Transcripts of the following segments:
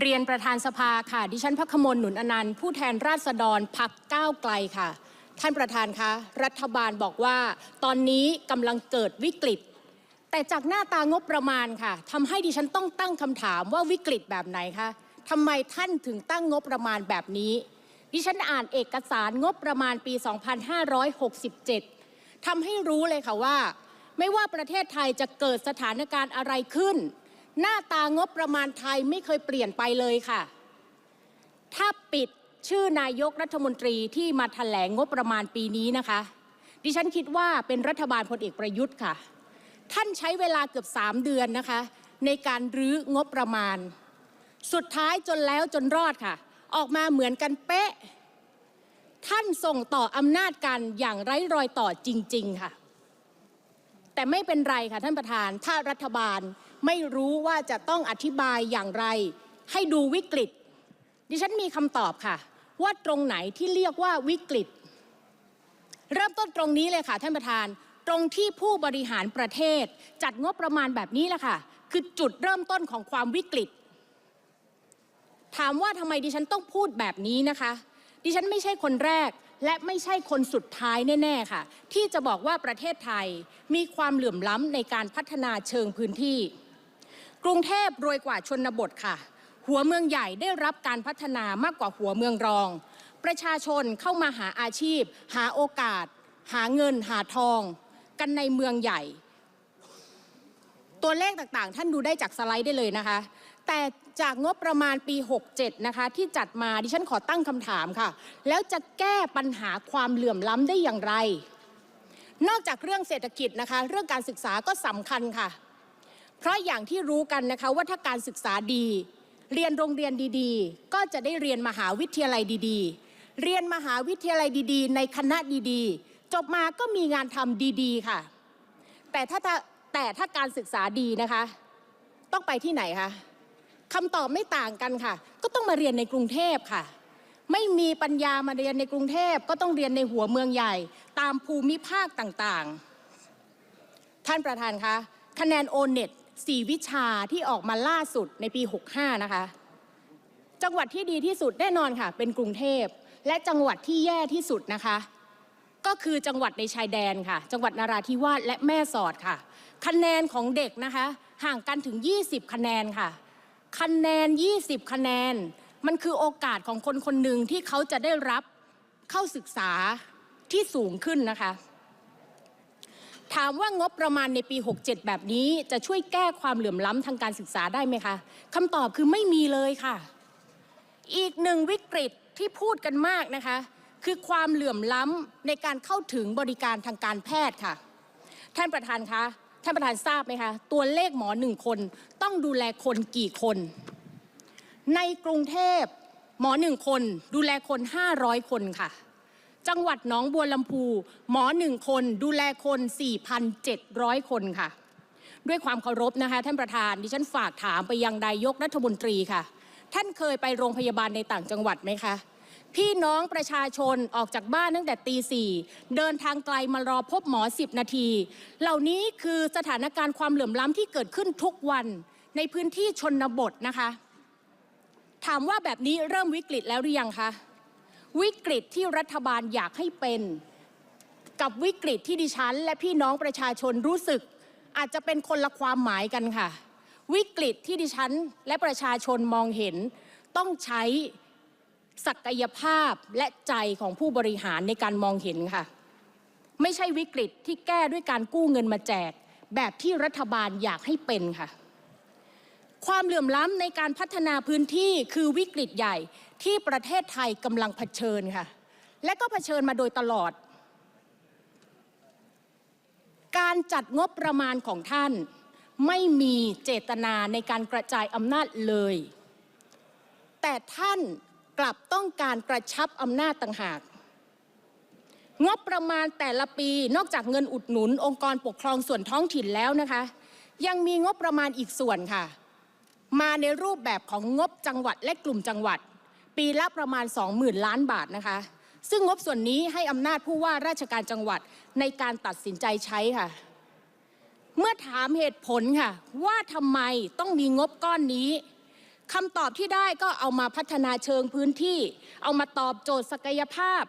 เรียนประธานสภาค่ะ ดิฉันพักขมลหนุนอนันต์ผู้แทนราษฎรพักก้าวไกลค่ะ ท่านประธานคะรัฐบาลบอกว่า ตอนนี้กำลังเกิดวิกฤต แต่จากหน้าตางบประมาณค่ะทำให้ดิฉันต้องตั้งคำถามว่าวิกฤตแบบไหนคะทำไมท่านถึงตั้งงบประมาณแบบนี้ ดิฉันอ่านเอกสารงบประมาณปี 2567ทำให้รู้เลยค่ะว่า ไม่ว่าประเทศไทยจะเกิดสถานการณ์อะไรขึ้น หน้าตางบประมาณไทยไม่เคยเปลี่ยนไปเลยค่ะ ถ้าปิดชื่อนายกรัฐมนตรีที่มาแถลงงบประมาณปีนี้นะคะ ดิฉันคิดว่าเป็นรัฐบาลพลเอกประยุทธ์ค่ะ ท่านใช้เวลาเกือบ 3 เดือนนะคะ ในการรื้องบประมาณ สุดท้ายจนแล้วจนรอดค่ะ ออกมาเหมือนกันเป๊ะ ท่านส่งต่ออำนาจกันอย่างไร้รอยต่อจริง ๆ ค่ะ แต่ไม่เป็นไรค่ะท่านประธาน ถ้ารัฐบาล ไม่รู้ว่าจะต้องอธิบายอย่างไร ให้ดูวิกฤต ดิฉันมีคำตอบค่ะ ว่าตรงไหนที่เรียกว่าวิกฤต เริ่มต้นตรงนี้เลยค่ะท่านประธาน ตรงที่ผู้บริหารประเทศ จัดงบประมาณแบบนี้แหละค่ะ คือจุดเริ่มต้นของความวิกฤต ถามว่าทำไมดิฉันต้องพูดแบบนี้นะคะ ดิฉันไม่ใช่คนแรกและไม่ใช่คนสุดท้ายแน่ ๆ ค่ะ ที่จะบอกว่าประเทศไทยมีความเหลื่อมล้ำในการพัฒนาเชิงพื้นที่ กรุงเทพรวยกว่าชนบทค่ะ หัวเมืองใหญ่ได้รับการพัฒนามากกว่าหัวเมืองรอง ประชาชนเข้ามาหาอาชีพ หาโอกาส หาเงินหาทอง กันในเมืองใหญ่ ตัวเลขต่างๆ ท่านดูได้จากสไลด์ได้เลยนะคะ แต่จากงบประมาณปี 67 นะคะ ที่จัดมาดิฉันขอตั้งคำถามค่ะ แล้วจะแก้ปัญหาความเหลื่อมล้ำได้อย่างไร นอกจากเรื่องเศรษฐกิจนะคะ เรื่องการศึกษาก็สำคัญค่ะ เพราะอย่างที่รู้กันนะคะว่าถ้าการศึกษาดี เรียนโรงเรียนดีๆ ก็จะได้เรียนมหาวิทยาลัยดีๆ เรียนมหาวิทยาลัยดีๆ ในคณะดีๆ จบมาก็มีงานทำดีๆค่ะ แต่ถ้าถ้าแต่ถ้าการศึกษาดีนะคะ ต้องไปที่ไหนคะคำตอบไม่ต่างกันค่ะ ก็ต้องมาเรียนในกรุงเทพค่ะ ไม่มีปัญญามาเรียนในกรุงเทพก็ต้องเรียนในหัวเมืองใหญ่ ตามภูมิภาคต่างๆ ท่านประธานคะคะแนนโอเน็ต สี่วิชาที่ออกมาล่าสุดในปี 65 นะคะ จังหวัดที่ดีที่สุดแน่นอนค่ะ เป็นกรุงเทพ และจังหวัดที่แย่ที่สุดนะคะ ก็คือจังหวัดในชายแดนค่ะ จังหวัดนาราธิวาสและแม่สอดค่ะ คะแนนของเด็กนะคะ ห่างกันถึง 20 คะแนนค่ะ คะแนน 20 คะแนน มันคือโอกาสของคนคนหนึ่งที่เขาจะได้รับเข้าศึกษาที่สูงขึ้นนะคะ ถามว่างบประมาณในปี 67 แบบนี้จะช่วยแก้ความเหลื่อมล้ำทางการศึกษาได้ไหมคะคำตอบคือไม่มีเลยค่ะ อีกหนึ่งวิกฤตที่พูดกันมากนะคะ คือความเหลื่อมล้ำในการเข้าถึงบริการทางการแพทย์ค่ะ ท่านประธานคะท่านประธานทราบไหมคะ ตัวเลขหมอหนึ่งคนต้องดูแลคนกี่คน ในกรุงเทพหมอหนึ่งคนดูแลคน 500 คนค่ะ จังหวัดหนองบัวลำพู หมอหนึ่งคนดูแลคน 4,700 คนค่ะ ด้วยความเคารพนะคะ ท่านประธานดิฉันฝากถามไปยังนายกรัฐมนตรีค่ะ ท่านเคยไปโรงพยาบาลในต่างจังหวัดไหมคะพี่น้องประชาชนออกจากบ้านตั้งแต่ตีสี่เดินทางไกลมารอพบหมอ 10 นาที เหล่านี้คือสถานการณ์ความเหลื่อมล้ำที่เกิดขึ้นทุกวันในพื้นที่ชนบทนะคะ ถามว่าแบบนี้เริ่มวิกฤตแล้วหรือยังคะ วิกฤตที่รัฐบาลอยากให้เป็น กับวิกฤตที่ดิฉัน และพี่น้องประชาชนรู้สึก อาจจะเป็นคนละความหมายกันค่ะ วิกฤตที่ดิฉัน และประชาชนมองเห็น ต้องใช้ศักยภาพและใจของผู้บริหารในการมองเห็นค่ะ ไม่ใช่วิกฤตที่แก้ด้วยการกู้เงินมาแจก แบบที่รัฐบาลอยากให้เป็นค่ะ ความเหลื่อมล้ำในการพัฒนาพื้นที่คือวิกฤตใหญ่ที่ประเทศไทยกำลังเผชิญค่ะ และก็เผชิญมาโดยตลอด การจัดงบประมาณของท่านไม่มีเจตนาในการกระจายอำนาจเลย แต่ท่านกลับต้องการกระชับอำนาจต่างหาก งบประมาณแต่ละปีนอกจากเงินอุดหนุน องค์กรปกครองส่วนท้องถิ่นแล้วนะคะ ยังมีงบประมาณอีกส่วนค่ะ มาในรูปแบบของงบจังหวัดและกลุ่มจังหวัด ปีละประมาณ 20,000 ล้านบาทนะคะ ซึ่งงบส่วนนี้ให้อำนาจผู้ว่าราชการจังหวัดในการตัดสินใจใช้ค่ะ เมื่อถามเหตุผลค่ะ ว่าทำไมต้องมีงบก้อนนี้คำตอบที่ได้ก็เอามาพัฒนาเชิงพื้นที่ เอามาตอบโจทย์ศักยภาพ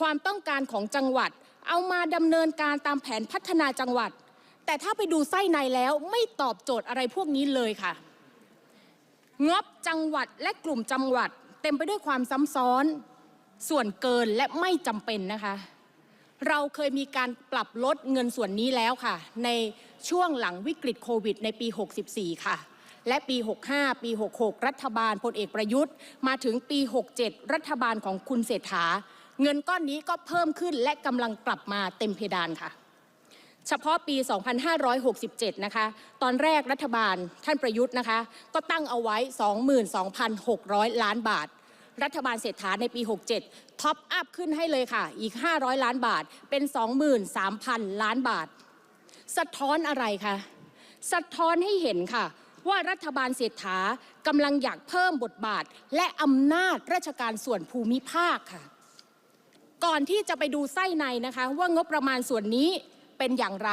ความต้องการของจังหวัด เอามาดำเนินการตามแผนพัฒนาจังหวัด แต่ถ้าไปดูไส้ในแล้วไม่ตอบโจทย์อะไรพวกนี้เลยค่ะ งบจังหวัดและกลุ่มจังหวัด เต็มไปด้วยความซ้ำซ้อน ส่วนเกินและไม่จำเป็นนะคะ เราเคยมีการปรับลดเงินส่วนนี้แล้วค่ะ ในช่วงหลังวิกฤตโควิด ในปี 64 ค่ะ และปี 65 ปี 66 รัฐบาลพลเอกประยุทธ์ มาถึงปี 67 รัฐบาลของคุณเศรษฐา เงินก้อนนี้ก็เพิ่มขึ้นและกำลังกลับมาเต็มเพดานค่ะ เฉพาะปี 2567 นะคะ ตอนแรกรัฐบาลท่านประยุทธ์นะคะ ก็ตั้งเอาไว้ 22,600 ล้านบาท รัฐบาลเศรษฐาในปี 67 ท็อปอัพขึ้นให้เลยค่ะ อีก 500 ล้านบาท เป็น 23,000 ล้านบาท สะท้อนอะไรคะ สะท้อนให้เห็นค่ะ ว่ารัฐบาลเศรษฐากำลังอยากเพิ่มบทบาท และอำนาจราชการส่วนภูมิภาคค่ะ ก่อนที่จะไปดูไส้ในนะคะ ว่างบประมาณส่วนนี้ เป็นอย่างไร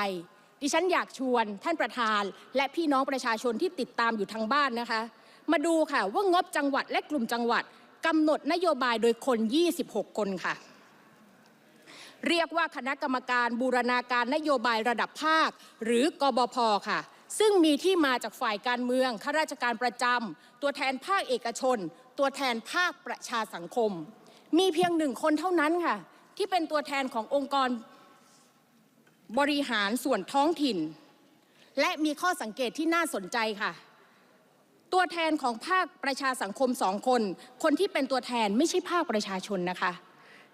ดิฉันอยากชวนท่านประธาน และพี่น้องประชาชนที่ติดตามอยู่ทางบ้านนะคะ มาดูค่ะว่างบจังหวัดและกลุ่มจังหวัดกำหนดนโยบายโดยคน 26 คนค่ะ เรียกว่าคณะกรรมการบูรณาการนโยบายระดับภาค หรือกบพค่ะ ซึ่งมีที่มาจากฝ่ายการเมืองข้าราชการประจำตัวแทนภาคเอกชน ตัวแทนภาคประชาสังคม มีเพียงหนึ่งคนเท่านั้นค่ะ ที่เป็นตัวแทนขององค์กร บริหารส่วนท้องถิ่น และมีข้อสังเกตที่น่าสนใจค่ะ ตัวแทนของภาคประชาสังคมสองคน คนที่เป็นตัวแทนไม่ใช่ภาคประชาชนนะคะ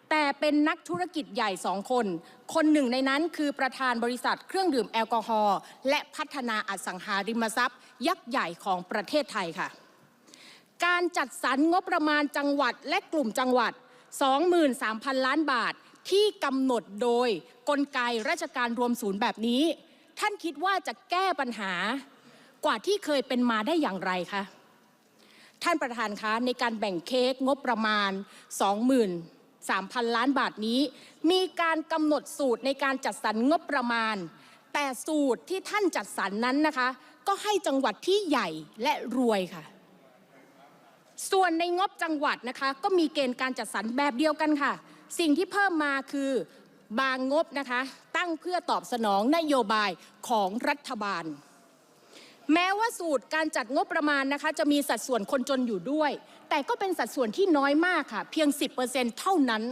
แต่เป็นนักธุรกิจใหญ่สองคน คนหนึ่งในนั้นคือประธานบริษัทเครื่องดื่มแอลกอฮอล์และพัฒนาอสังหาริมทรัพย์ ยักษ์ใหญ่ของประเทศไทยค่ะ การจัดสรรงบประมาณจังหวัดและกลุ่มจังหวัด 23,000 ล้านบาท ที่กำหนดโดยกลไกราชการรวมศูนย์แบบนี้ ท่านคิดว่าจะแก้ปัญหากว่าที่เคยเป็นมาได้อย่างไรคะท่านประธานคะในการแบ่งเค้กงบประมาณ 23,000 ล้านบาทนี้ มีการกำหนดสูตรในการจัดสรรงบประมาณ แต่สูตรที่ท่านจัดสรรนั้นนะคะ ก็ให้จังหวัดที่ใหญ่และรวยค่ะ ส่วนในงบจังหวัดนะคะ ก็มีเกณฑ์การจัดสรรแบบเดียวกันค่ะ สิ่งที่เพิ่มมาคือบางงบนะคะตั้งเพื่อตอบสนองนโยบายของรัฐบาล แม้ว่าสูตรการจัดงบประมาณนะคะจะมีสัดส่วนคนจนอยู่ด้วย แต่ก็เป็นสัดส่วนที่น้อยมากค่ะ เพียง 10%เท่านั้น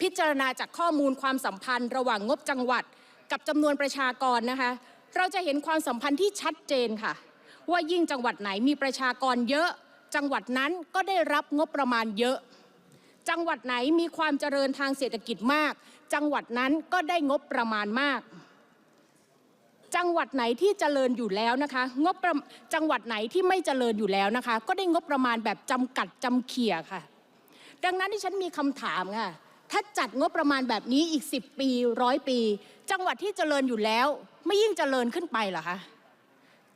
พิจารณาจากข้อมูลความสัมพันธ์ ระหว่างงบจังหวัด กับจำนวนประชากรนะคะ เราจะเห็นความสัมพันธ์ที่ชัดเจนค่ะ ว่ายิ่งจังหวัดไหนมีประชากรเยอะ จังหวัดนั้นก็ได้รับงบประมาณเยอะ จังหวัดไหนมีความเจริญทางเศรษฐกิจมาก จังหวัดนั้นก็ได้งบประมาณมาก จังหวัดไหนที่เจริญอยู่แล้วนะคะงบประจังหวัดไหนที่ไม่เจริญอยู่แล้วนะคะ ก็ได้งบประมาณแบบจำกัดจำเขี่ยค่ะ ดังนั้นที่ฉันมีคำถามค่ะถ้าจัดงบประมาณแบบนี้อีก 10 ปีร้อยปี จังหวัดที่เจริญอยู่แล้ว ไม่ยิ่งเจริญขึ้นไปเหรอคะ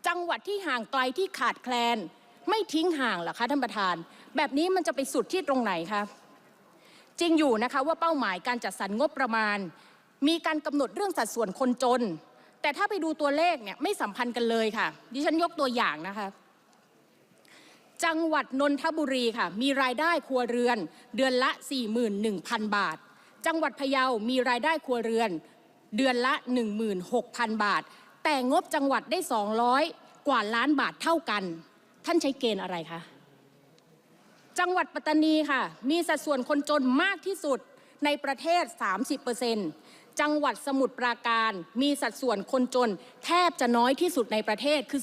จังหวัดที่ห่างไกลที่ขาดแคลน ไม่ทิ้งห่างเหรอคะท่านประธาน แบบนี้มันจะไปสุดที่ตรงไหนคะ จริงอยู่นะคะว่าเป้าหมายการจัดสรรงบประมาณ มีการกำหนดเรื่องสัดส่วนคนจน แต่ถ้าไปดูตัวเลขเนี่ยไม่สัมพันธ์กันเลยค่ะ ดิฉันยกตัวอย่างนะคะจังหวัดนนทบุรีค่ะ มีรายได้ครัวเรือน เดือนละ 41,000 บาท จังหวัดพะเยา มีรายได้ครัวเรือน เดือนละ 16,000 บาท แต่งบจังหวัดได้ 200 กว่าล้านบาทเท่ากัน ท่านใช้เกณฑ์อะไรคะ จังหวัดปัตตานีค่ะ มีสัดส่วนคนจนมากที่สุดในประเทศ 30%จังหวัดสมุทรปราการ มีสัดส่วนคนจน แทบจะน้อยที่สุดในประเทศคือ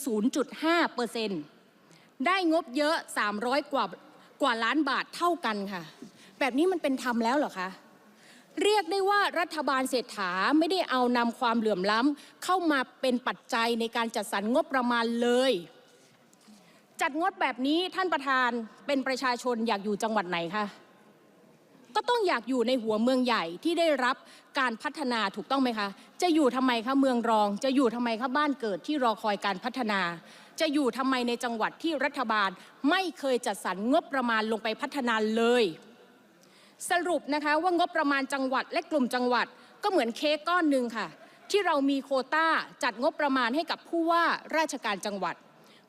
0.5%ได้งบเยอะ 300 กว่ากว่าล้านบาทเท่ากันค่ะ แบบนี้มันเป็นธรรมแล้วเหรอคะ เรียกได้ว่ารัฐบาลเศรษฐาไม่ได้เอานำความเหลื่อมล้ำเข้ามาเป็นปัจจัยในการจัดสรรงบประมาณเลย จัดงบแบบนี้ท่านประธานเป็นประชาชนอยากอยู่จังหวัดไหนคะก็ต้องอยากอยู่ในหัวเมืองใหญ่ที่ได้รับการพัฒนาถูกต้องไหมคะ จะอยู่ทำไมคะเมืองรอง จะอยู่ทำไมคะบ้านเกิดที่รอคอยการพัฒนา จะอยู่ทำไมในจังหวัดที่รัฐบาลไม่เคยจัดสรรงบประมาณลงไปพัฒนาเลย สรุปนะคะว่างบประมาณจังหวัดและกลุ่มจังหวัด ก็เหมือนเค้กก้อนหนึ่งค่ะ ที่เรามีโคต้าจัดงบประมาณให้กับผู้ว่าราชการจังหวัด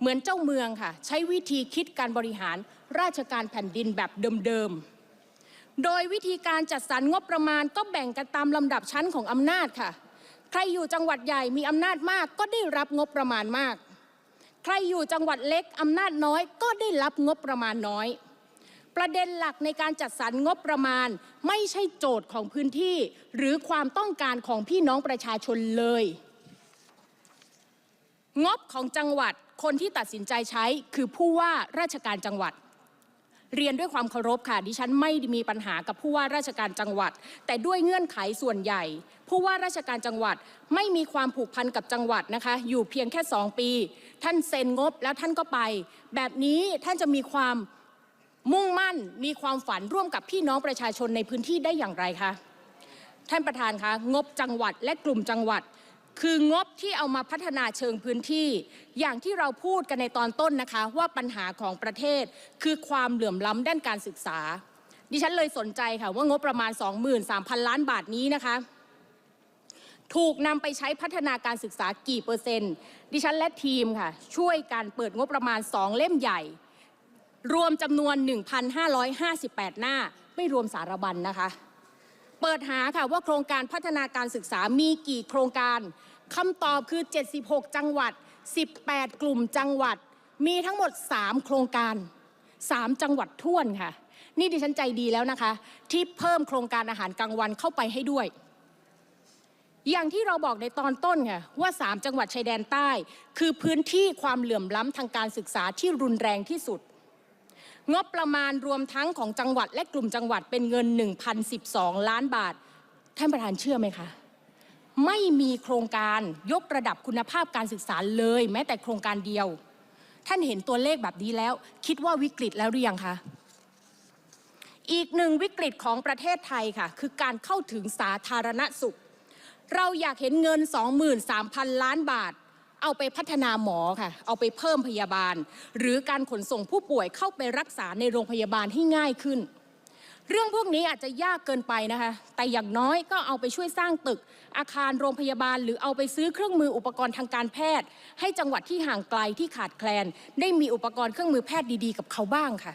เหมือนเจ้าเมืองค่ะ ใช้วิธีคิดการบริหารราชการแผ่นดินแบบเดิมๆ โดยวิธีการจัดสรรงบประมาณก็แบ่งกันตามลำดับชั้นของอำนาจค่ะ ใครอยู่จังหวัดใหญ่มีอำนาจมากก็ได้รับงบประมาณมาก ใครอยู่จังหวัดเล็กอำนาจน้อยก็ได้รับงบประมาณน้อย ประเด็นหลักในการจัดสรรงบประมาณ ไม่ใช่โจทย์ของพื้นที่ หรือความต้องการของพี่น้องประชาชนเลย งบของจังหวัด คนที่ตัดสินใจใช้คือผู้ว่าราชการจังหวัด เรียนด้วยความเคารพค่ะ ดิฉันไม่มีปัญหากับผู้ว่าราชการจังหวัด แต่ด้วยเงื่อนไขส่วนใหญ่ ผู้ว่าราชการจังหวัดไม่มีความผูกพันกับจังหวัดนะคะ อยู่เพียงแค่ 2 ปี ท่านเซ็นงบแล้วท่านก็ไป แบบนี้ท่านจะมีความมุ่งมั่นมีความฝันร่วมกับพี่น้องประชาชนในพื้นที่ได้อย่างไรคะท่านประธานคะงบจังหวัดและกลุ่มจังหวัด คืองบที่เอามาพัฒนาเชิงพื้นที่ อย่างที่เราพูดกันในตอนต้นนะคะ ว่าปัญหาของประเทศ คือความเหลื่อมล้ำด้านการศึกษา ดิฉันเลยสนใจค่ะ ว่างบประมาณ 23,000 ล้านบาทนี้นะคะ ถูกนำไปใช้พัฒนาการศึกษากี่เปอร์เซ็นต์ ดิฉันและทีมค่ะ ช่วยการเปิดงบประมาณ 2 เล่มใหญ่ รวมจำนวน 1,558 หน้า ไม่รวมสารบัญนะคะ เปิดหาค่ะว่าโครงการพัฒนาการศึกษามีกี่โครงการคำตอบคือ 76 จังหวัด 18 กลุ่มจังหวัด มีทั้งหมด 3 โครงการ 3 จังหวัดท่วนค่ะ นี่ดิฉันใจดีแล้วนะคะ ที่เพิ่มโครงการอาหารกลางวันเข้าไปให้ด้วย อย่างที่เราบอกในตอนต้นค่ะว่า 3 จังหวัดชายแดนใต้ คือพื้นที่ความเหลื่อมล้ำทางการศึกษาที่รุนแรงที่สุด งบประมาณรวมทั้งของจังหวัดและกลุ่มจังหวัดเป็นเงิน 1,012 ล้านบาท ท่านประธานเชื่อไหมคะ ไม่มีโครงการยกระดับคุณภาพการศึกษาเลย แม้แต่โครงการเดียว ท่านเห็นตัวเลขแบบนี้แล้ว คิดว่าวิกฤตแล้วหรือยังคะอีกหนึ่งวิกฤตของประเทศไทยค่ะ คือการเข้าถึงสาธารณสุข เราอยากเห็นเงิน 23,000 ล้านบาท เอาไปพัฒนาหมอค่ะ เอาไปเพิ่มพยาบาล หรือการขนส่งผู้ป่วยเข้าไปรักษาในโรงพยาบาลให้ง่ายขึ้น เรื่องพวกนี้อาจจะยากเกินไปนะคะ แต่อย่างน้อยก็เอาไปช่วยสร้างตึก อาคารโรงพยาบาล หรือเอาไปซื้อเครื่องมืออุปกรณ์ทางการแพทย์ ให้จังหวัดที่ห่างไกลที่ขาดแคลน ได้มีอุปกรณ์เครื่องมือแพทย์ดีๆ กับเขาบ้างค่ะ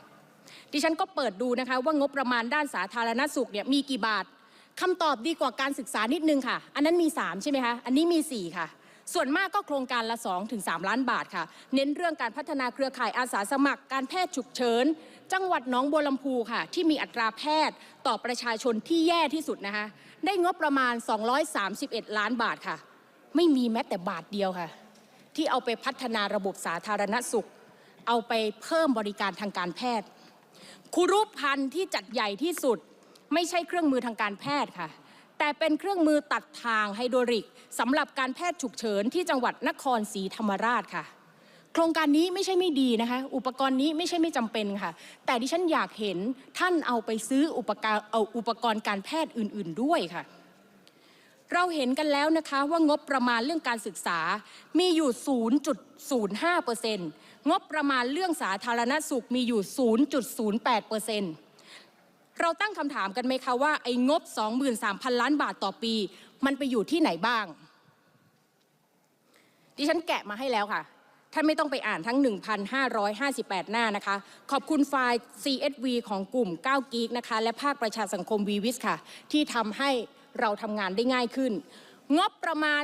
ดิฉันก็เปิดดูนะคะว่างบประมาณด้านสาธารณสุขเนี่ยมีกี่บาทคำตอบดีกว่าการศึกษานิดนึงค่ะ อันนั้นมี 3 ใช่ไหมคะ อันนี้มี 4 ค่ะ ส่วนมากก็โครงการละ2ถึง3ล้านบาทค่ะ เน้นเรื่องการพัฒนาเครือข่ายอาสาสมัคร การแพทย์ฉุกเฉิน จังหวัดหนองบัวลำพูค่ะ ที่มีอัตราแพทย์ต่อประชาชนที่แย่ที่สุดนะคะ ได้งบประมาณ 231 ล้านบาทค่ะ ไม่มีแม้แต่บาทเดียวค่ะ ที่เอาไปพัฒนาระบบสาธารณสุข เอาไปเพิ่มบริการทางการแพทย์ครูรูปพันธ์ที่จัดใหญ่ที่สุด ไม่ใช่เครื่องมือทางการแพทย์ค่ะ แต่เป็นเครื่องมือตัดทางไฮโดริกสำหรับการแพทย์ฉุกเฉินที่จังหวัดนครศรีธรรมราชค่ะ โครงการนี้ไม่ใช่ไม่ดีนะคะ อุปกรณ์นี้ไม่ใช่ไม่จำเป็นค่ะ แต่ดิฉันอยากเห็นท่านเอาไปซื้ออุปกรณ์เอาอุปกรณ์การแพทย์อื่น ๆ ด้วยค่ะเราเห็นกันแล้วนะคะว่างบประมาณเรื่องการศึกษา มีอยู่ 0.05%งบประมาณเรื่องสาธารณสุขมีอยู่ 0.08% เราตั้งคำถามกันไหมคะว่าไอ้งบ 23,000 ล้านบาทต่อปี มันไปอยู่ที่ไหนบ้าง ดิฉันแกะมาให้แล้วค่ะ ท่านไม่ต้องไปอ่านทั้ง 1,558 หน้านะคะ ขอบคุณไฟล์ CSV ของกลุ่ม9กีกนะคะ และภาคประชาสังคมวีวิสค่ะ ที่ทำให้เราทำงานได้ง่ายขึ้น งบประมาณ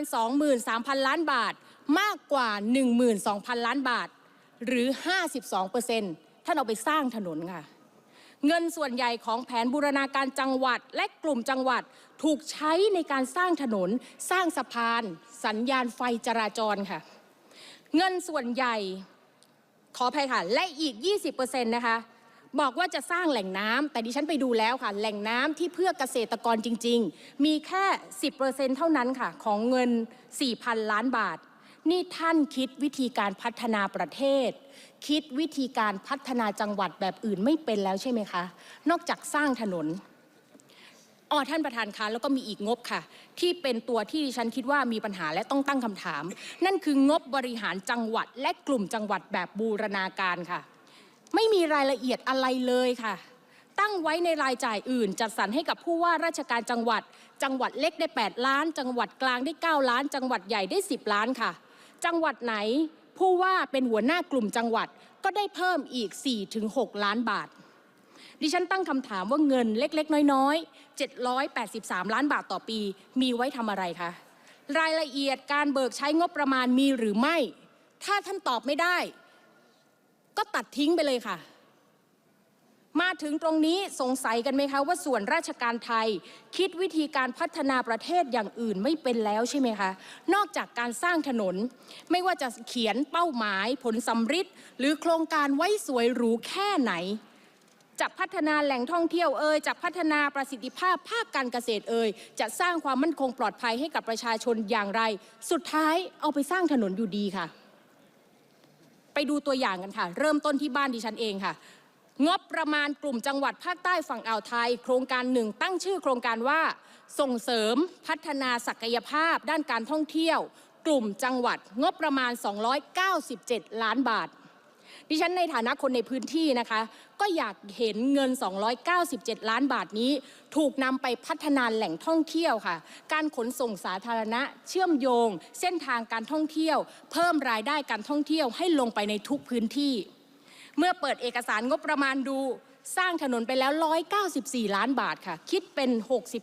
23,000 ล้านบาท มากกว่า 12,000 ล้านบาท หรือ 52%ท่านเอาไปสร้างถนนค่ะ เงินส่วนใหญ่ของแผนบูรณาการจังหวัดและกลุ่มจังหวัดถูกใช้ในการสร้างถนน สร้างสะพาน สัญญาณไฟจราจรค่ะ เงินส่วนใหญ่ขออภัยค่ะ และอีก 20%นะคะบอกว่าจะสร้างแหล่งน้ำแต่ดิฉันไปดูแล้วค่ะ แหล่งน้ำที่เพื่อเกษตรกรจริง ๆ มีแค่ 10%เท่านั้นค่ะ ของเงิน 4,000 ล้านบาท นี่ท่านคิดวิธีการพัฒนาประเทศ คิดวิธีการพัฒนาจังหวัดแบบอื่นไม่เป็นแล้วใช่ไหมคะ นอกจากสร้างถนนอ๋อท่านประธานคะแล้วก็มีอีกงบค่ะ ที่เป็นตัวที่ดิฉันคิดว่ามีปัญหาและต้องตั้งคำถาม นั่นคืองบบริหารจังหวัดและกลุ่มจังหวัดแบบบูรณาการค่ะ ไม่มีรายละเอียดอะไรเลยค่ะ ตั้งไว้ในรายจ่ายอื่น จัดสรรให้กับผู้ว่าราชการจังหวัด จังหวัดเล็กได้ 8 ล้าน จังหวัดกลางได้ 9 ล้าน จังหวัดใหญ่ได้ 10 ล้านค่ะ จังหวัดไหน ผู้ว่าเป็นหัวหน้ากลุ่มจังหวัดก็ได้เพิ่มอีก 4-6 ล้านบาท ดิฉันตั้งคำถามว่าเงินเล็กๆ น้อยๆ 783 ล้านบาทต่อปี มีไว้ทำอะไรคะ รายละเอียดการเบิกใช้งบประมาณมีหรือไม่ ถ้าท่านตอบไม่ได้ ก็ตัดทิ้งไปเลยค่ะ มาถึงตรงนี้สงสัยกันไหมคะว่าส่วนราชการไทย คิดวิธีการพัฒนาประเทศอย่างอื่นไม่เป็นแล้วใช่ไหมคะนอกจากการสร้างถนน ไม่ว่าจะเขียนเป้าหมายผลสำฤทธิ์หรือโครงการไว้สวยหรูแค่ไหนจะพัฒนาแหล่งท่องเที่ยวเอ่ยจะพัฒนาประสิทธิภาพภาคการเกษตรเอ่ยจะสร้างความมั่นคงปลอดภัยให้กับประชาชนอย่างไร สุดท้ายเอาไปสร้างถนนอยู่ดีค่ะ ไปดูตัวอย่างกันค่ะ เริ่มต้นที่บ้านดิฉันเองค่ะ งบประมาณกลุ่มจังหวัดภาคใต้ฝั่งอ่าวไทย โครงการหนึ่งตั้งชื่อโครงการว่า ส่งเสริมพัฒนาศักยภาพด้านการท่องเที่ยว กลุ่มจังหวัดงบประมาณ 297 ล้านบาท ดิฉันในฐานะคนในพื้นที่นะคะ ก็อยากเห็นเงิน 297 ล้านบาทนี้ ถูกนำไปพัฒนาแหล่งท่องเที่ยวค่ะ การขนส่งสาธารณะ เชื่อมโยง เส้นทางการท่องเที่ยว เพิ่มรายได้การท่องเที่ยวให้ลงไปในทุกพื้นที่ เมื่อเปิดเอกสารงบประมาณดูสร้างถนนไปแล้ว 194 ล้านบาทค่ะ คิดเป็น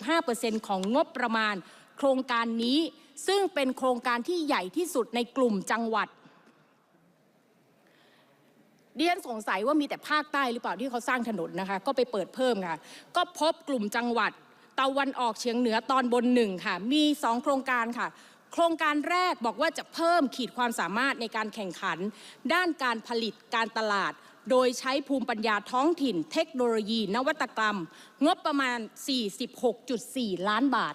65%ของงบประมาณ โครงการนี้ซึ่งเป็นโครงการที่ใหญ่ที่สุดในกลุ่มจังหวัดเดียนสงสัยว่ามีแต่ภาคใต้หรือเปล่าที่เขาสร้างถนนนะคะ ก็ไปเปิดเพิ่มค่ะ ก็พบกลุ่มจังหวัดตะวันออกเฉียงเหนือตอนบนหนึ่งค่ะ มีสองโครงการค่ะ โครงการแรกบอกว่าจะเพิ่มขีดความสามารถในการแข่งขัน ด้านการผลิตการตลาด โดยใช้ภูมิปัญญาท้องถิ่น เทคโนโลยี นวัตกรรม งบประมาณ 46.4 ล้านบาท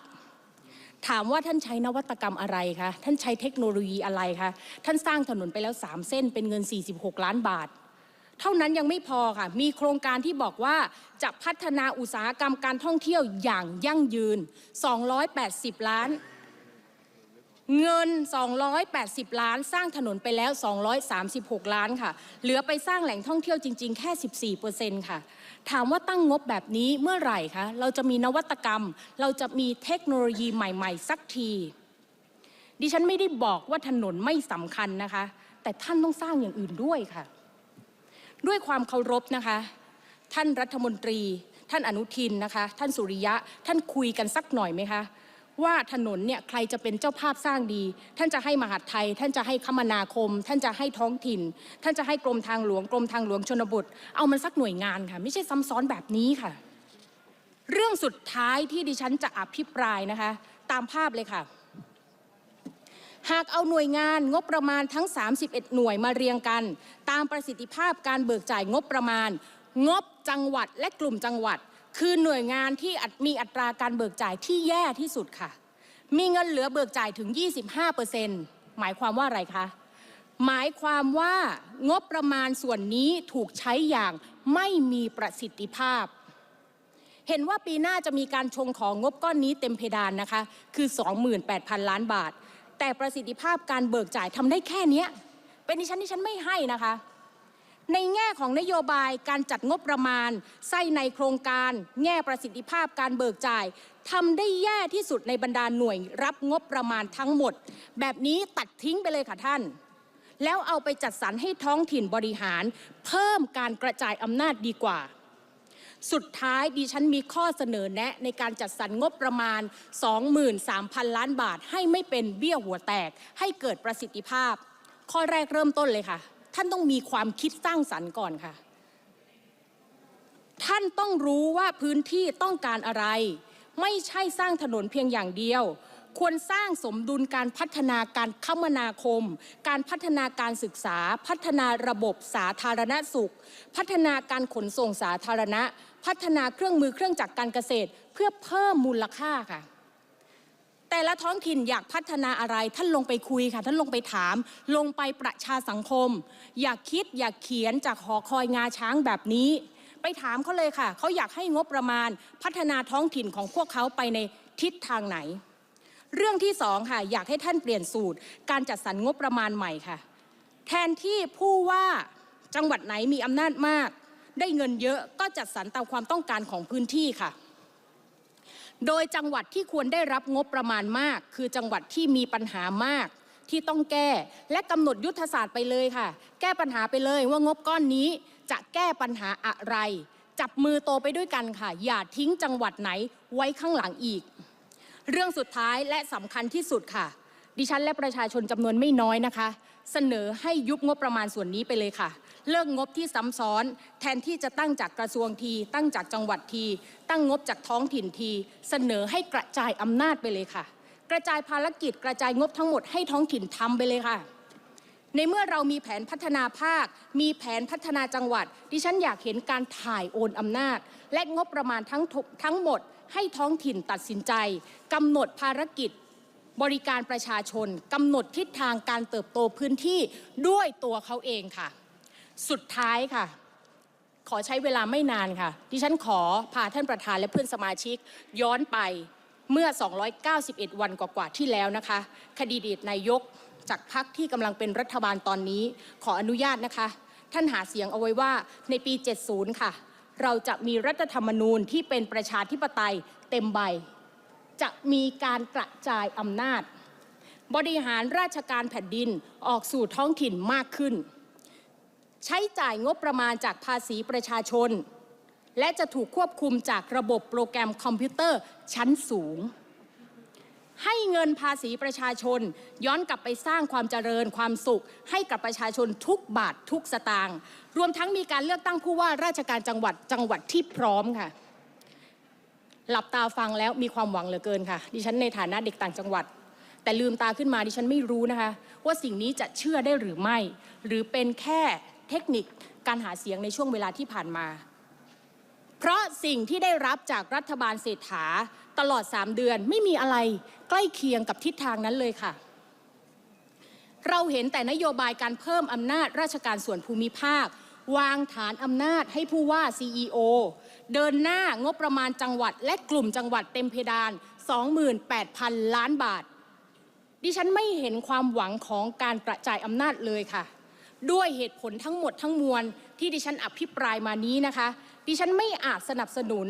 ถามว่าท่านใช้นวัตกรรมอะไรคะท่านใช้เทคโนโลยีอะไรคะท่านสร้างถนนไปแล้ว 3 เส้นเป็นเงิน 46 ล้านบาทเท่านั้นยังไม่พอค่ะ มีโครงการที่บอกว่าจะพัฒนาอุตสาหกรรมการท่องเที่ยวอย่างยั่งยืน 280 ล้าน เงิน 280 ล้าน สร้างถนนไปแล้ว 236 ล้านค่ะ เหลือไปสร้างแหล่งท่องเที่ยวจริง ๆ แค่ 14เปอร์เซ็นต์ค่ะ ถามว่าตั้งงบแบบนี้เมื่อไหร่คะ เราจะมีนวัตกรรม เราจะมีเทคโนโลยีใหม่ ๆ สักที ดิฉันไม่ได้บอกว่าถนนไม่สำคัญนะคะ แต่ท่านต้องสร้างอย่างอื่นด้วยค่ะ ด้วยความเคารพนะคะ ท่านรัฐมนตรี ท่านอนุทินนะคะ ท่านสุริยะ ท่านคุยกันสักหน่อยไหมคะ ว่าถนนเนี่ยใครจะเป็นเจ้าภาพสร้างดี ท่านจะให้มหาดไทย ท่านจะให้คมนาคม ท่านจะให้ท้องถิ่น ท่านจะให้กรมทางหลวงกรมทางหลวงชนบท เอามันสักหน่วยงานค่ะ ไม่ใช่ซ้ำซ้อนแบบนี้ค่ะ เรื่องสุดท้ายที่ดิฉันจะอภิปรายนะคะ ตามภาพเลยค่ะ หากเอาหน่วยงานงบประมาณทั้ง 31 หน่วยมาเรียงกัน ตามประสิทธิภาพการเบิกจ่ายงบประมาณ งบจังหวัดและกลุ่มจังหวัด คือหน่วยงานที่มีอัตราการเบิกจ่ายที่แย่ที่สุดค่ะ มีเงินเหลือเบิกจ่ายถึง 25%หมายความว่าอะไรคะ หมายความว่างบประมาณส่วนนี้ถูกใช้อย่างไม่มีประสิทธิภาพ เห็นว่าปีหน้าจะมีการชงของงบก้อนนี้เต็มเพดานนะคะ คือ 28,000 ล้านบาท แต่ประสิทธิภาพการเบิกจ่ายทำได้แค่นี้เป็นดิฉันดิฉันไม่ให้นะคะ ในแง่ของนโยบายการจัดงบประมาณ ไส้ในโครงการ แง่ประสิทธิภาพการเบิกจ่ายทำได้แย่ที่สุดในบรรดาหน่วยรับงบประมาณทั้งหมด แบบนี้ตัดทิ้งไปเลยค่ะท่าน แล้วเอาไปจัดสรรให้ท้องถิ่นบริหาร เพิ่มการกระจายอำนาจดีกว่าสุดท้ายดิฉันมีข้อเสนอแนะในการจัดสรรงบประมาณ 23,000 ล้านบาท ให้ไม่เป็นเบี้ยหัวแตก ให้เกิดประสิทธิภาพ ข้อแรกเริ่มต้นเลยค่ะ ท่านต้องมีความคิดสร้างสรรค์ก่อนค่ะ ท่านต้องรู้ว่าพื้นที่ต้องการอะไร ไม่ใช่สร้างถนนเพียงอย่างเดียว ควรสร้างสมดุลการพัฒนาการคมนาคม การพัฒนาการศึกษา พัฒนาระบบสาธารณสุข พัฒนาการขนส่งสาธารณะ พัฒนาเครื่องมือเครื่องจักรการเกษตร เพื่อเพิ่มมูลค่าค่ะ แต่ละท้องถิ่นอยากพัฒนาอะไร ท่านลงไปคุยค่ะ ท่านลงไปถาม ลงไปประชาสังคม อย่าคิดอย่าเขียนจากหอคอยงาช้างแบบนี้ ไปถามเขาเลยค่ะ เขาอยากให้งบประมาณ พัฒนาท้องถิ่นของพวกเขาไปในทิศทางไหน เรื่องที่สองค่ะ อยากให้ท่านเปลี่ยนสูตร การจัดสรรงบประมาณใหม่ค่ะ แทนที่ผู้ว่าจังหวัดไหนมีอำนาจมาก ได้เงินเยอะก็จัดสรรตามความต้องการของพื้นที่ค่ะ โดยจังหวัดที่ควรได้รับงบประมาณมาก คือจังหวัดที่มีปัญหามากที่ต้องแก้ และกำหนดยุทธศาสตร์ไปเลยค่ะ แก้ปัญหาไปเลยว่างบก้อนนี้จะแก้ปัญหาอะไร จับมือโตไปด้วยกันค่ะ อย่าทิ้งจังหวัดไหนไว้ข้างหลังอีก เรื่องสุดท้ายและสำคัญที่สุดค่ะ ดิฉันและประชาชนจำนวนไม่น้อยนะคะ เสนอให้ยุบงบประมาณส่วนนี้ไปเลยค่ะ เลิกงบที่ซ้ำซ้อน แทนที่จะตั้งจากกระทรวงที ตั้งจากจังหวัดที ตั้งงบจากท้องถิ่นที เสนอให้กระจายอำนาจไปเลยค่ะ กระจายภารกิจกระจายงบทั้งหมดให้ท้องถิ่นทำไปเลยค่ะ ในเมื่อเรามีแผนพัฒนาภาค มีแผนพัฒนาจังหวัด ดิฉันอยากเห็นการถ่ายโอนอำนาจ และงบประมาณทั้งทั้งหมด ให้ท้องถิ่นตัดสินใจกำหนดภารกิจบริการประชาชนกำหนดทิศทางการเติบโตพื้นที่ด้วยตัวเขาเองค่ะ สุดท้ายค่ะ ขอใช้เวลาไม่นานค่ะ ดิฉันขอพาท่านประธานและเพื่อนสมาชิก ย้อนไปเมื่อ 291 วันกว่าๆที่แล้วนะคะ คดีเดตนายกจากพักที่กำลังเป็นรัฐบาลตอนนี้ ขออนุญาตนะคะ ท่านหาเสียงเอาไว้ว่าในปี 70 ค่ะ เราจะมีรัฐธรรมนูญที่เป็นประชาธิปไตยเต็มใบ จะมีการกระจายอำนาจ บริหารราชการแผ่นดินออกสู่ท้องถิ่นมากขึ้น ใช้จ่ายงบประมาณจากภาษีประชาชน และจะถูกควบคุมจากระบบโปรแกรมคอมพิวเตอร์ชั้นสูง ให้เงินภาษีประชาชน ย้อนกลับไปสร้างความเจริญความสุข ให้กับประชาชนทุกบาททุกสตางค์รวมทั้งมีการเลือกตั้งผู้ว่าราชการจังหวัดจังหวัดที่พร้อมค่ะ หลับตาฟังแล้วมีความหวังเหลือเกินค่ะ ดิฉันในฐานะเด็กต่างจังหวัดแต่ลืมตาขึ้นมาดิฉันไม่รู้นะคะ ว่าสิ่งนี้จะเชื่อได้หรือไม่ หรือเป็นแค่ เทคนิคการหาเสียงในช่วงเวลาที่ผ่านมา เพราะสิ่งที่ได้รับจากรัฐบาลเศรษฐาตลอด 3 เดือนไม่มีอะไรใกล้เคียงกับทิศทางนั้นเลยค่ะ เราเห็นแต่นโยบายการเพิ่มอำนาจราชการส่วนภูมิภาควางฐานอำนาจให้ผู้ว่า CEO เดินหน้างบประมาณจังหวัดและกลุ่มจังหวัดเต็มเพดาน 28,000 ล้านบาท ดิฉันไม่เห็นความหวังของการกระจายอำนาจเลยค่ะ ด้วยเหตุผลทั้งหมดทั้งมวลที่ดิฉันอภิปรายมานี้นะคะ ดิฉันไม่อาจสนับสนุน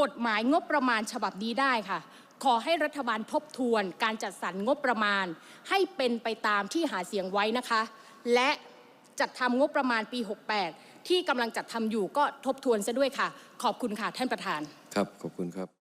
กฎหมายงบประมาณฉบับนี้ได้ค่ะ ขอให้รัฐบาลทบทวนการจัดสรรงบประมาณ ให้เป็นไปตามที่หาเสียงไว้นะคะ และจัดทำงบประมาณปี 68 ที่กำลังจัดทำอยู่ก็ทบทวนซะด้วยค่ะ ขอบคุณค่ะท่านประธาน ครับ ขอบคุณครับ